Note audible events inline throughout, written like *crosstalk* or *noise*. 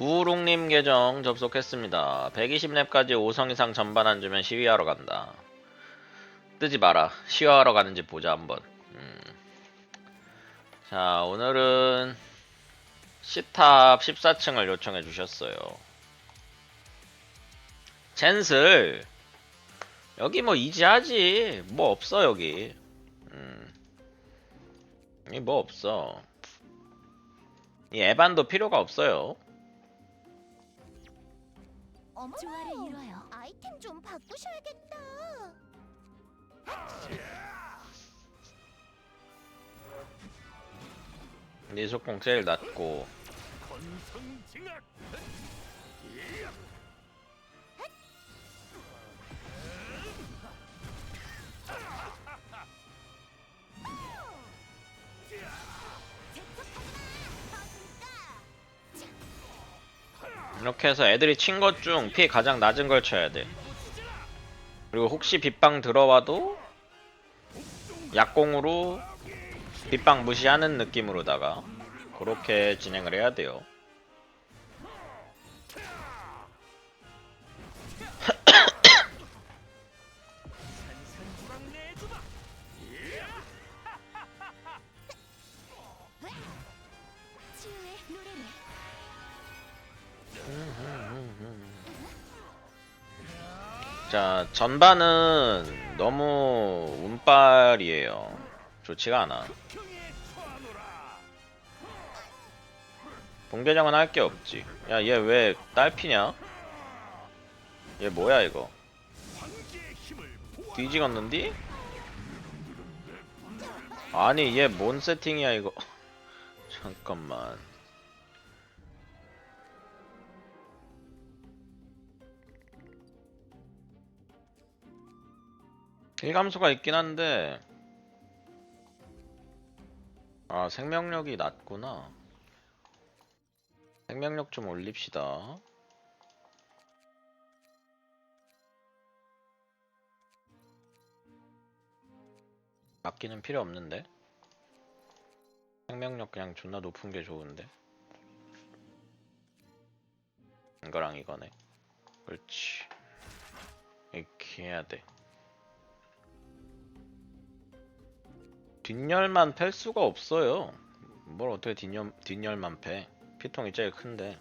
우롱님 계정 접속했습니다. 120렙까지 5성 이상 전반 안 주면 시위하러 간다. 뜨지 마라. 시위하러 가는지 보자 한번. 음. 자 오늘은 C탑 14층을 요청해 주셨어요. 젠슬 여기 뭐 이지하지 뭐 없어 여기. 음. 여기 뭐 없어. 이 에반도 필요가 없어요. 어머, 조화를 이뤄요. 아이템 좀 바꾸셔야겠다. 네 속공 제일 낮고 건성징악 이렇게 해서 애들이 친 것 중 피 가장 낮은 걸 쳐야 돼. 그리고 혹시 빗방 들어와도 약공으로 빗방 무시하는 느낌으로다가 그렇게 진행을 해야 돼요. 자, 전반은 너무 운빨이에요. 좋지가 않아. 본계정은 할 게 없지. 야, 얘 왜 딸피냐? 얘 뭐야 이거? 뒤지겠는디? 아니 얘 뭔 세팅이야 이거 *laughs* 잠깐만 일감소가 있긴 한데 아 생명력이 낮구나. 생명력 좀 올립시다. 아끼는 필요 없는데? 생명력 그냥 존나 높은 게 좋은데? 이거랑 이거네. 그렇지. 이렇게 해야 돼 뒷열만 팰 수가 없어요. 뭘 어떻게 뒷열, 뒷열만 패 피통이 제일 큰데.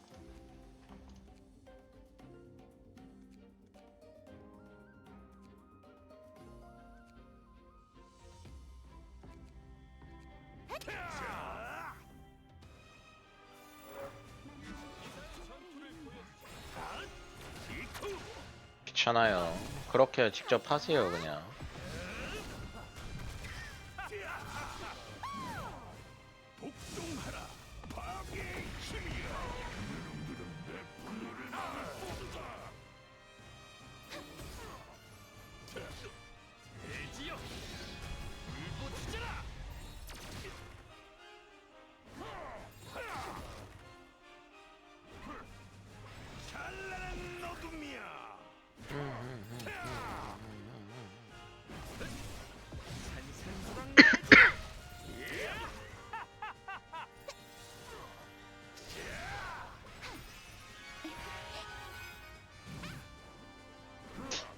귀찮아요. 그렇게 직접 하세요 그냥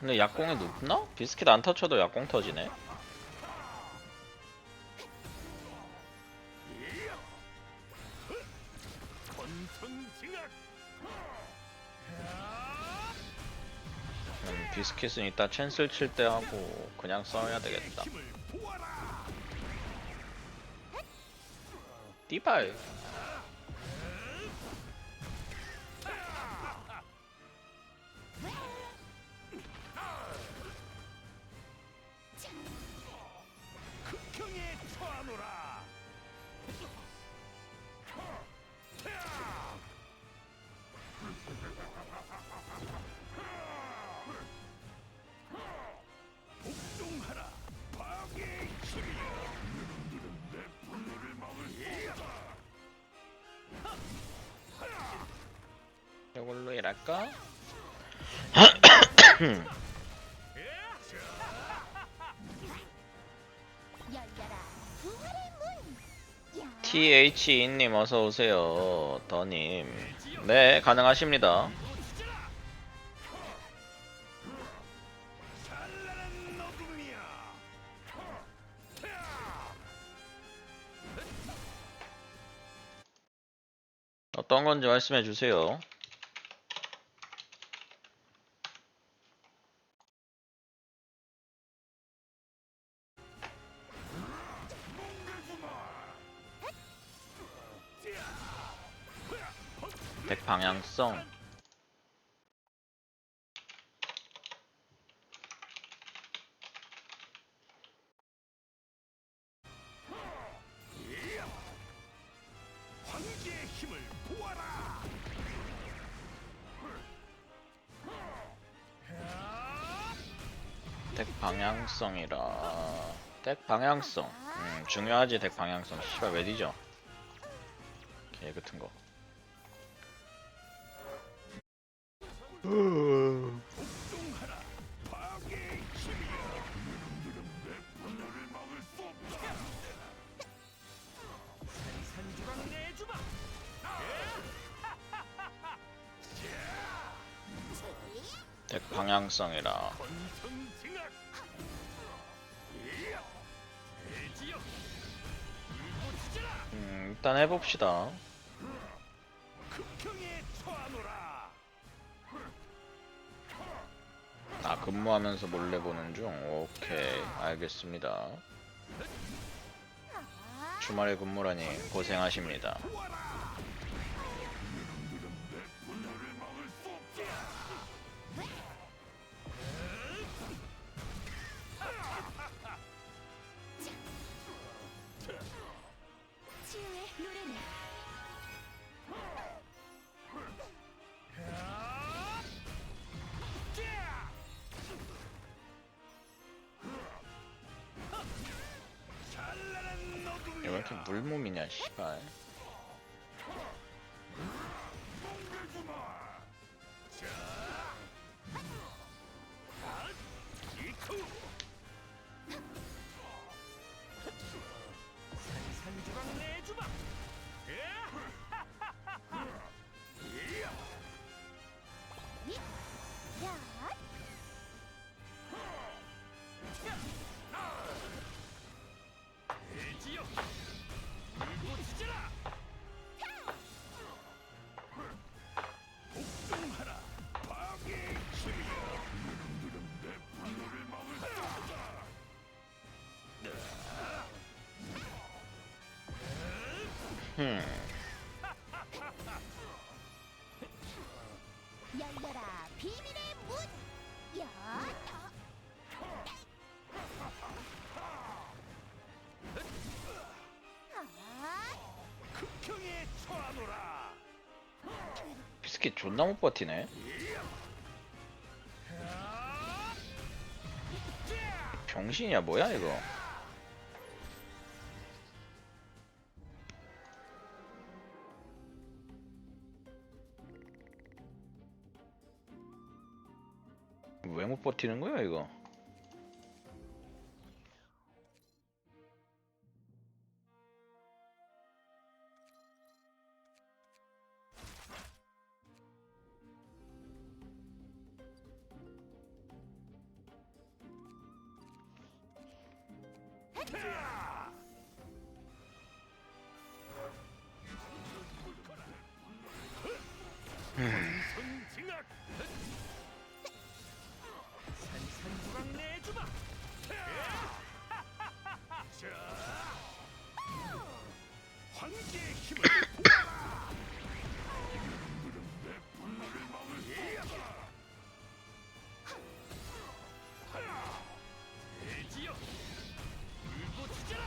근데 약공이 높나? 비스킷 안 터쳐도 약공 터지네. 음, 비스킷은 이따 챈슬 칠 때 하고 그냥 써야 되겠다. 띠발 할까? *coughs* THE님 어서 오세요. 더님. 네, 가능하십니다. 어떤 건지 말씀해 주세요. 방향성. 황제의 힘을 보아라. 덱 방향성이라. 덱 방향성. 음, 중요하지 덱 방향성. 씨발 왜 뒤져? 개 같은 거. 복종하라. 파괴의 힘이야. 내 분노를 막을 수 없다. 산산조각 내주마. 덱 방향성이라. 이야. 음, 일단 해봅시다. 극형 아 근무하면서 몰래 보는 중. 오케이 알겠습니다. 주말에 근무라니 고생하십니다. 치유의 노래는 물몸이냐 씨발. 비스킷 존나 못 버티네. 병신이야 뭐야 이거. 왜 못 버티는 거야 이거? 성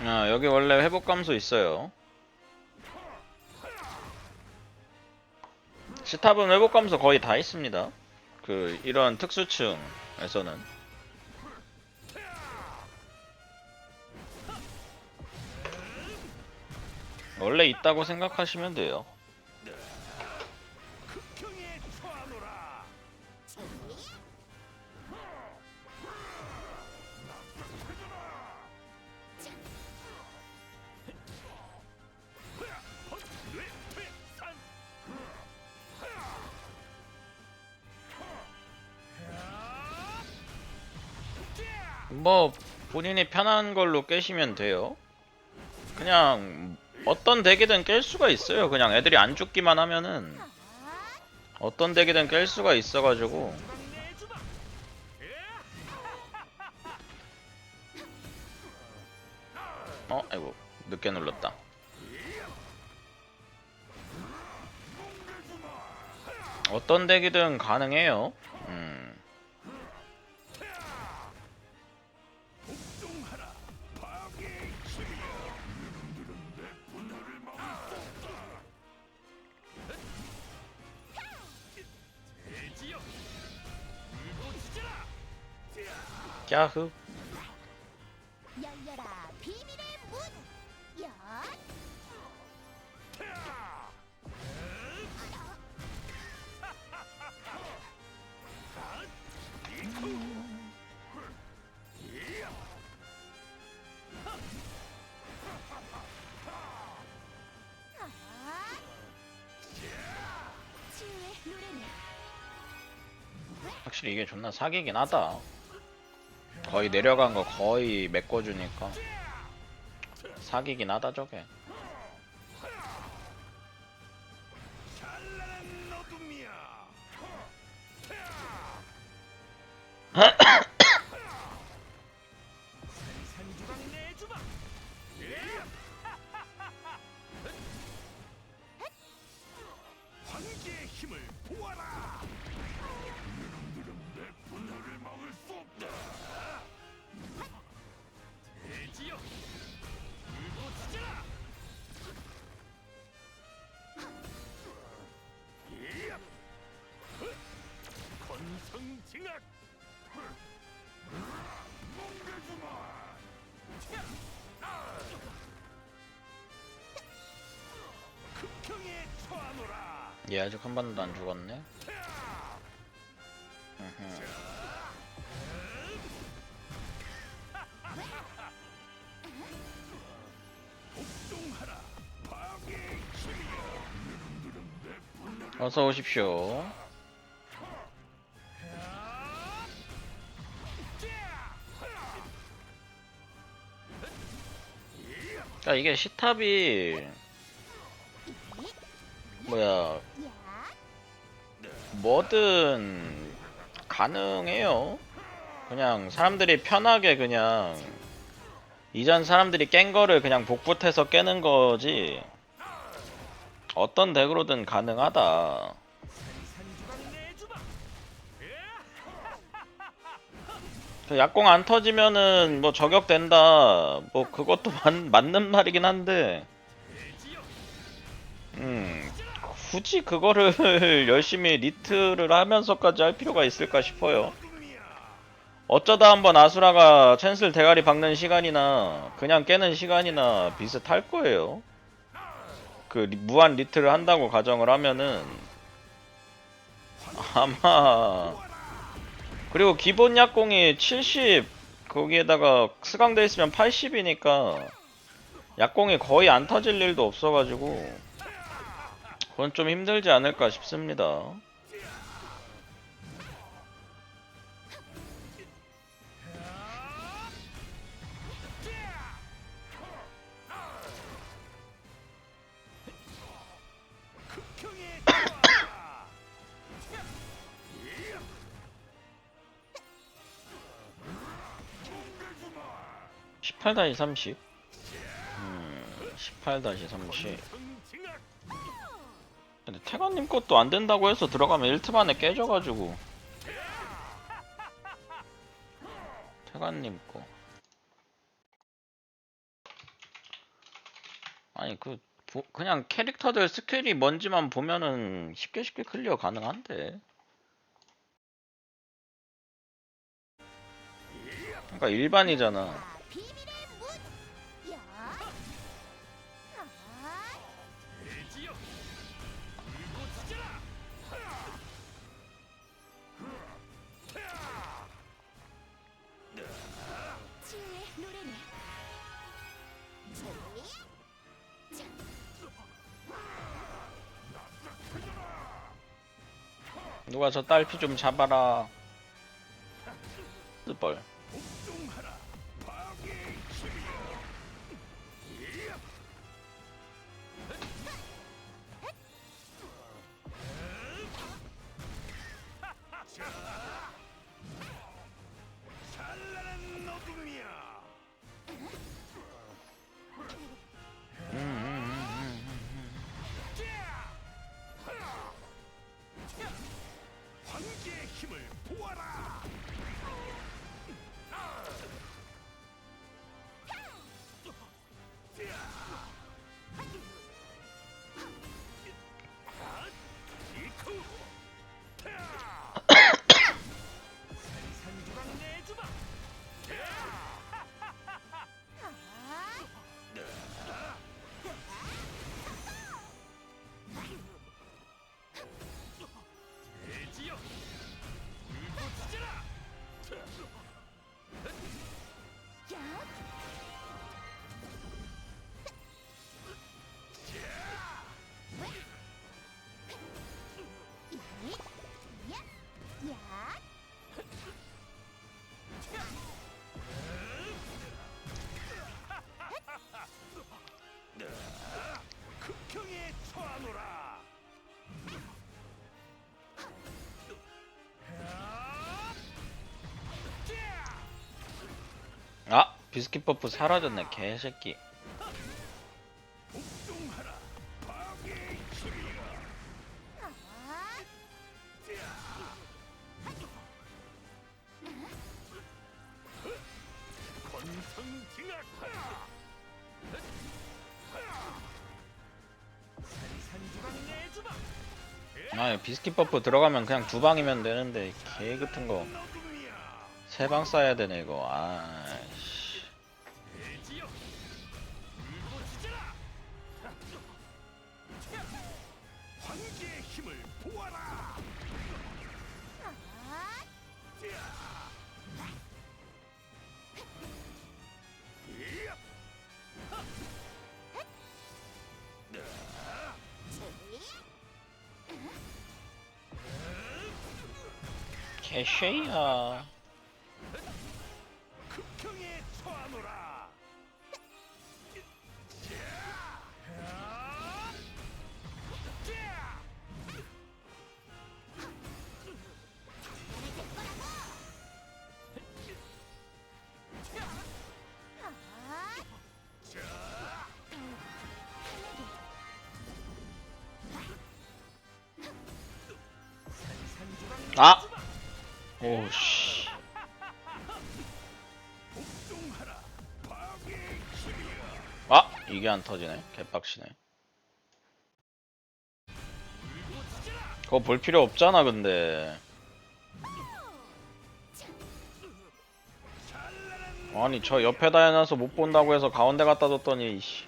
아 여기 원래 회복 감소 있어요. 시탑은 회복 감소 거의 다 있습니다. 그 이런 특수층에서는 원래 있다고 생각하시면 돼요. 뭐 본인이 편한 걸로 깨시면 돼요. 그냥 어떤 덱이든 깰 수가 있어요. 그냥 애들이 안 죽기만 하면은 어떤 덱이든 깰 수가 있어가지고. 어 아이고 늦게 눌렀다. 어떤 덱이든 가능해요. 꺄흐 열려라 비밀의 문. 야. 아. 치유의 노래는 확실히 이게 존나 사기긴 하다. 거의 내려간 거 거의 메꿔주니까 사기긴 하다 저게. *laughs* 힘을 보아라. 얘 아직 한 번도 안 죽었네. 어서 오십시오. 그러니까 이게 시탑이 뭐야 야. 뭐든 가능해요. 그냥 사람들이 편하게 그냥 이전 사람들이 깬 거를 그냥 복붙해서 깨는 거지. 어떤 덱으로든 가능하다. 약공 안 터지면은 뭐 저격된다. 뭐 그것도 *laughs* 맞, 맞는 말이긴 한데, 음 굳이 그거를 *laughs* 열심히 리트를 하면서까지 할 필요가 있을까 싶어요. 어쩌다 한번 아수라가 챈슬 대가리 박는 시간이나 그냥 깨는 시간이나 비슷할 거예요. 그 리- 무한 리트를 한다고 가정을 하면은 아마 그리고 기본 약공이 70 거기에다가 스강돼 있으면 80이니까 약공이 거의 안 터질 일도 없어가지고 그건 좀 힘들지 않을까 싶습니다. 극형에 처하라. 18-30 음, 18-30 건성징악. 근데 태관님 것도 안 된다고 해서 들어가면 1트 만에 깨져가지고. 태관님 거. 아니 그 보- 그냥 캐릭터들 스킬이 뭔지만 보면은 쉽게 쉽게 클리어 가능한데. 그러니까 일반이잖아 누가 저 딸피 좀 잡아라. 스벌 극형에 처하노라. 아 비스킷 버프 사라졌네 개새끼 비스킷 버프 들어가면 그냥 두 방이면 되는데 개 같은 거. 세방 쏴야 되네 이거. 아씨 개쉐 오씨 아 이게 안 터지네. 개빡치네. 그거 볼 필요 없잖아 근데. 아니 저 옆에다 해놔서 못 본다고 해서 가운데 갖다 뒀더니 이씨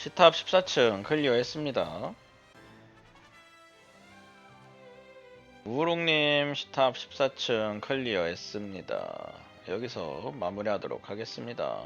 시탑 14층 클리어했습니다. 우롱님 시탑 14층 클리어했습니다. 여기서 마무리하도록 하겠습니다